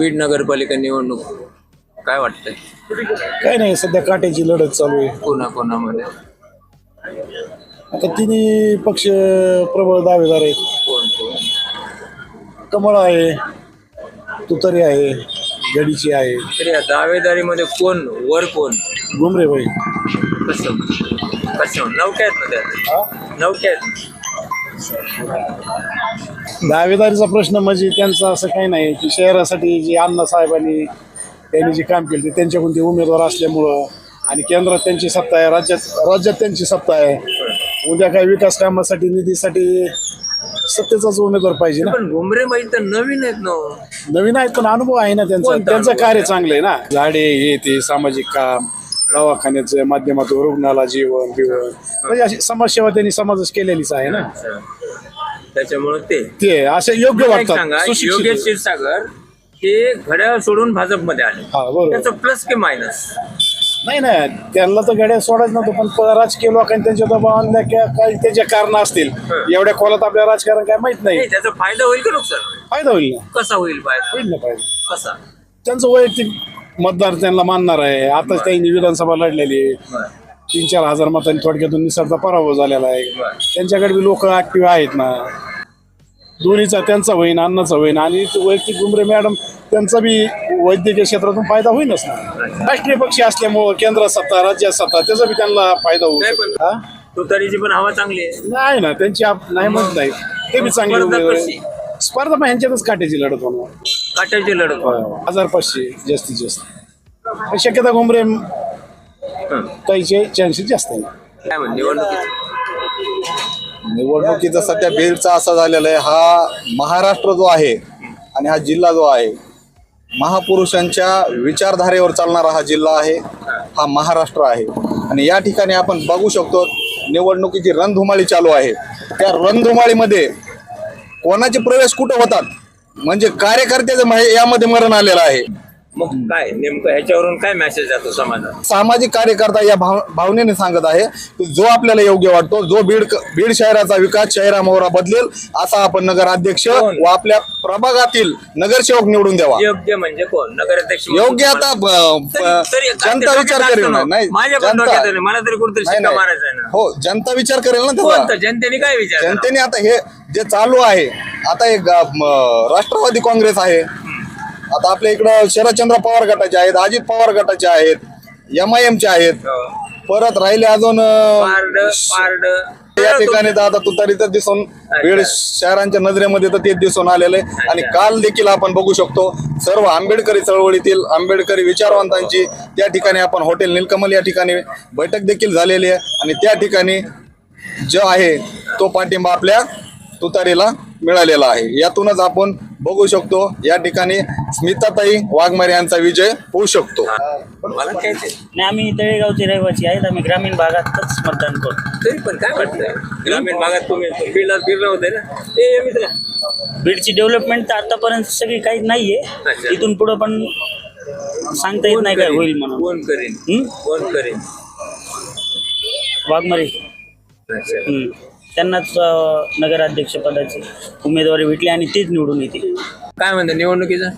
बीड नगरपालिका निवडणूक काय वाटतंय? काय नाही सध्या काट्याची लढत चालू आहे. कोणा कोणामध्ये? आता तिन्ही पक्ष प्रबळ दावेदार आहेत. कोण कोण? कमळ आहे तुतरी आहे गडीची आहे. तर या दावेदारीमध्ये कोण वर कोण? गुमरेबाई कसं कसं? नौक्या आहेत ना नौक्या आहेत. दावेदारीचा प्रश्न म्हणजे त्यांचा असं काही नाही की शहरासाठी जे अण्णा साहेबांनी त्यांनी जे काम केलं ते त्यांच्याकडून ते उमेदवार असल्यामुळं आणि केंद्रात त्यांची सत्ता आहे राज्यात राज्यात त्यांची सत्ता आहे. उद्या काही विकास कामासाठी निधीसाठी सत्तेचाच उमेदवार पाहिजे ना. पण घुमरे बाई तर नवीन आहेत ना हो. नवीन आहेत पण अनुभव आहे ना त्यांचा. त्यांचं कार्य? चांगलं आहे ना. झाडे हे ते सामाजिक काम. दवाखान्याच्या माध्यमातून रुग्णाला जीवन बिवन म्हणजे अशी समाजसेवा त्यांनी समाजच केलेलीच आहे ना. त्याच्यामुळे ते. ते असे योग्य मला एक सांगा वाटतात सुशिक्षित. योगेश आहेत. क्षीरसागर हे घड्याळ सोडून भाजपमध्ये आले. हा बरोबर. त्याचं प्लस की मायनस नाही नाही. त्यांना तर गाड्या सोडायच नव्हतं पण प- राजकीय लोकांनी त्यांच्या दबाव आणल्या किंवा काही त्याचे कारण असतील. हं. एवढ्या खोलात आपल्या राजकारण काय माहीत नाही. नाही त्याचा फायदा होईल का नुकसान? होईल? फायदा होईल ना. कसा होईल फायदा? होईल ना फायदा. कसा? त्यांचं वैयक्तिक मतदार त्यांना मानणार आहे. आताच त्यांनी विधानसभा लढलेली आहे. तीन चार हजार मतांनी थोडक्यातून निसर्गचा पराभव झालेला आहे. त्यांच्याकडे बी लोक ऍक्टिव्ह आहेत ना. दोन्हीचा त्यांचा होईन अन्नाचा होईन. आणि तो वैयक्तिक गुमरे मॅडम त्यांचा बी वैद्यकीय क्षेत्रातून फायदा होईनच ना. राष्ट्रीय पक्षी असल्यामुळं केंद्रात सत्ता राज्यात सत्ता त्याचा बी त्यांना फायदा होऊ नाही शकतो. पण- हा? तुतारीची पण हवा चांगली आहे. नाही ना त्यांची आप- नाही म्हणत नाही. ते बी चांगली स्पर्धा ह्यांच्यातच काट्याची लढत होणार. काट्याची लढत. हजार पाचशे जास्तीत जास्त. शक्यता घुमरे हं. ताईचे चान्सेस जास्त आहे. काय म्हणजे निवडणुकीत? निवडणुकीचं सध्या बीडचा असा झालेला आहे हा महाराष्ट्र जो आहे आणि हा जिल्हा जो आहे महापुरुषांच्या विचारधारेवर चालणारा हा जिल्हा आहे हा महाराष्ट्र आहे. आणि या ठिकाणी आपण बघू शकतो निवडणुकीची रणधुमाळी चालू आहे. त्या रणधुमाळीमध्ये कोणाचे प्रवेश कुठं होतात? म्हणजे कार्यकर्त्याचं यामध्ये मरण आलेलं आहे. मग काय नेमकं ह्याच्यावरून काय मेसेज जातो समाजात सामाजिक कार्यकर्ता या भाव भावनेने सांगत आहे की जो आपल्याला योग्य वाटतो जो बीड बीड शहराचा विकास शहरा मोहरा बदलेल असा आपण नगराध्यक्ष? व आपल्या प्रभागातील नगरसेवक निवडून द्यावा योग्य म्हणजे कोण नगराध्यक्ष योग्य आता ब- ब- तरी- तरी काय ते जनता विचार करेल असतं ना. नाही माझ्या पण जनता- डोक्यात आहे. मला तरी कुठेतरी नाही, शिक्का नाही. मारायचा आहे ना हो जनता विचार करेल ना कोण तर जनतेने काय विचार? जनतेने आता हे जे चालू आहे आता एक म, राष्ट्रवादी काँग्रेस आहे आता आपल्या इकडं शरदचंद्र पवार गटाचे आहेत अजित पवार गटाचे आहेत एम आय एमचे आहेत. हो. परत राहिले अजून अ, पारड पारड. या ठिकाणी तर आता तुतारी तर दिसून बीड शहरांच्या नजरेमध्ये तर तेच दिसून आलेलं आहे. आणि काल देखील आपण बघू शकतो सर्व आंबेडकरी चळवळीतील आंबेडकरी विचारवंतांची त्या ठिकाणी आपण हॉटेल नीलकमल या ठिकाणी बैठक देखील झालेली आहे. आणि त्या ठिकाणी जो आहे तो पाठिंबा आपल्या तुतारीला मिळालेला आहे. यातूनच आपण बघू शकतो या ठिकाणी स्मिताताई वाघमारे यांचा विजय होऊ शकतो. मला काय ते? नाही आम्ही तळेगावचे रहिवासी आहेत आम्ही ग्रामीण भागातच मतदान करतो. तरी पण काय वाटतंय? ग्रामीण भागात तुम्ही फिरलं होते ना? ते ये मित्र. बीडची डेव्हलपमेंट तर आतापर्यंत सगळी काही नाहीये. इथून पुढं पण सांगता येत नाही काय? होईल म्हणून. कोण करेन? हं? कोण करेन? वाघमारे. अच्छा. त्यांनाच अं, नगराध्यक्ष पदाची उमेदवारी भेटली आणि तेच निवडून येतील. काय म्हणतं निवडणुकीचं?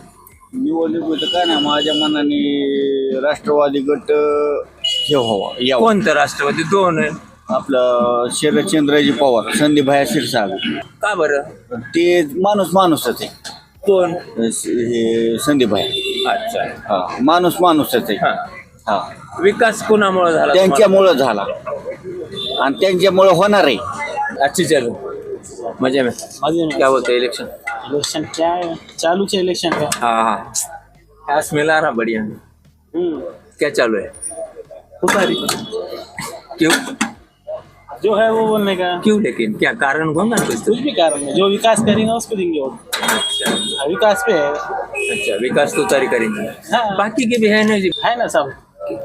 निवडणूक होतं काय ना माझ्या मनाने राष्ट्रवादी गट हे व्हावा यावं. कोणतं राष्ट्रवादी? दोन. आहे आपलं शरदचंद्रजी पवार संदीपभाई क्षीरसागर. का बरं? ते माणूस माणूसच आहे. कोण? हे संदीपभाई. अच्छा. हा माणूस माणूसच आहे. हा. हा. विकास कुणामुळे झाला? त्यांच्यामुळं झाला. आणि त्यांच्यामुळं होणार आहे? अच्छी चालू मज़े में। क्या बोलते इलेक्शन इलेक्शन क्या है? चालू है इलेक्शन का। हाँ हाँ। गैस मिला रहा बढ़िया। क्या चालू है? क्यों? जो है वो बोलने का। क्यों लेकिन? क्या कारण कौन ना कुछ तो? कुछ भी कारण है। जो विकास करेगा उसको देंगे वोट। अच्छा। विकास पे है। अच्छा विकास तो तारी करेंगे। हाँ। बाकी के भी है ना जी? है ना सब।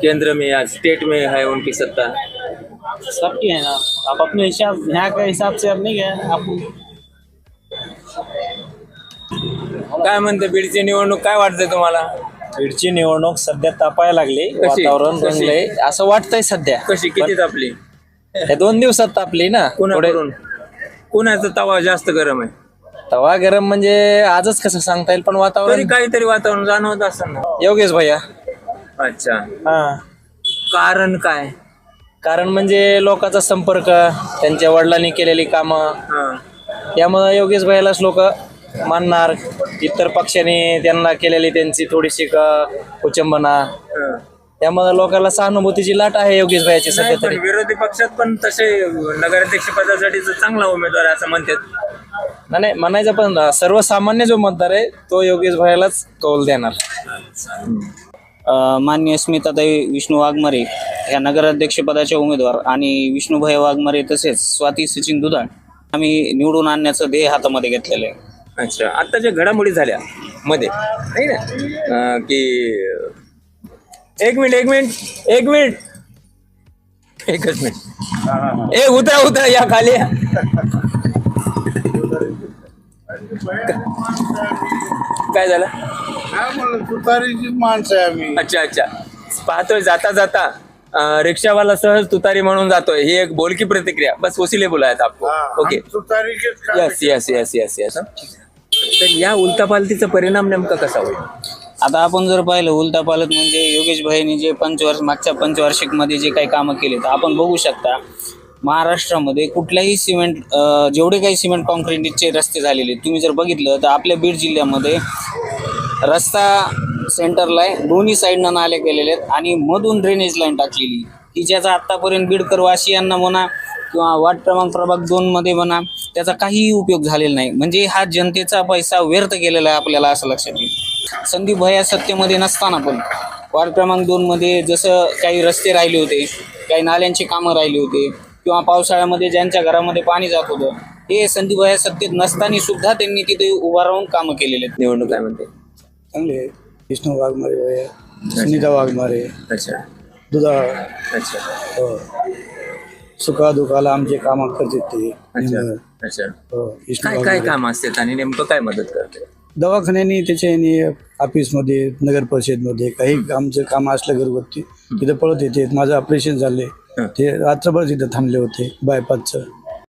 केंद्र में या स्टेट में है उनकी सत्ता? सबकी है ना। आप अपने हिसाब यहाँ के हिसाब से अब नहीं गए आप काय म्हणते बीडची निवडणूक काय वाटते तुम्हाला? बीडची निवडणूक सध्या तापायला लागली कशी? वातावरण कशी? रंगलंय. असं वाटतंय सध्या. कशी? किती तापली? हे दोन दिवसात तापली ना थोडे कुणाकडून? कुणाचा तवा जास्त गरम आहे? तवा गरम म्हणजे आजच कसं सांगता येईल पण तरी वातावरण काहीतरी वातावरण जाणवत असं ना. योगेश भैया. अच्छा. हा. कारण काय? कारण म्हणजे लोकांचा संपर्क त्यांच्या वडिलांनी केलेली कामं हा. यामुळे योगेश भैयालाच लोक मानणार. इतर पक्षाने त्यांना केलेली त्यांची थोडीशी क- कुचंबना. त्यामुळे लोकांना सहानुभूतीची लाट आहे योगेश नाही, सध्या पण तरी. विरोधी पक्षात पण तसे नगराध्यक्ष पदासाठी चांगला उमेदवार आहे असं म्हणतात. नाही नाही, म्हणायचं पण सर्वसामान्य जो मतदार आहे तो योगेश भैयालाच कौल देणार. मान्य माननीय स्मिताताई विष्णू वाघमारे ह्या नगराध्यक्षपदाच्या उमेदवार आणि विष्णूभाई वाघमारे तसेच स्वाती सचिन दुधाळ आम्ही निवडून आणण्याचं ध्येय हातामध्ये घेतलेलं आहे. अच्छा आता ज्या घडामोडी झाल्या मध्ये नाही ना? अं, की एक मिनिट एक मिनिट एक मिनिट. एकच मिनिट. ए उतरा उतरा या खाली. या. काय झालं? तुतारीची माणसं आहे आम्ही. अच्छा अच्छा. पाहतोय जाता जाता. अं, रिक्षावाला सहज तुतारी म्हणून जातोय. ही एक बोलकी प्रतिक्रिया. बस वसिले बोलायत आपको. Okay yes yes yes yes yes तर या उलतापालतीचा परिणाम नेमका कसा होईल? आता आपण जर पाहिलं उलटापालट म्हणजे योगेश भाईंनी जे पंचवार्ष मागच्या पंचवार्षिकमध्ये जे काही कामं केले तर आपण बघू शकता महाराष्ट्रामध्ये कुठल्याही सिमेंट जेवढे काही सिमेंट कॉन्क्रीटचे रस्ते झालेले आहेत, तुम्ही जर बघितलं तर आपल्या बीड जिल्ह्यामध्ये रस्ता सेंटरला आहे दोन्ही साईडनं नाले केलेले आहेत आणि मधून ड्रेनेज लाईन टाकलेली की ज्याचा आत्तापर्यंत बीडकर वासियांना म्हणा किंवा वार्ड क्रमांक प्रभाग दोनमध्ये म्हणा त्याचा काहीही उपयोग झालेला नाही. म्हणजे हा जनतेचा पैसा व्यर्थ केलेला आहे आपल्याला असं लक्षात येईल. संदीप भया सत्तेमध्ये नसताना पण वार्ड क्रमांक दोनमध्ये जसं काही रस्ते राहिले होते काही नाल्यांची कामं राहिली होते किंवा पावसाळ्यामध्ये ज्यांच्या घरामध्ये पाणी जात होतं हे संदीप भैया सत्तेत नसताना सुद्धा त्यांनी तिथे उभा राहून कामं केलेले आहेत. निवडणूक काय म्हणते? चांगले आहे. विष्णू वाघमारे सुनीता वाघमारे. अच्छा. दुधाळ अच्छा. हो. सुखादुखाला आमचे कामं करतात ते. अच्छा. अच्छा. हो विष्णू काय काय काम असतात आणि नेमकं काय मदत करते? दवाखान्यानी त्याच्यानी ऑफिसमध्ये नगर परिषदमध्ये काही आमचं काम असलं घरगुती तिथं पळत येते माझं ऑपरेशन झाले ते रात्रभर तिथं थांबले होते बायपासचं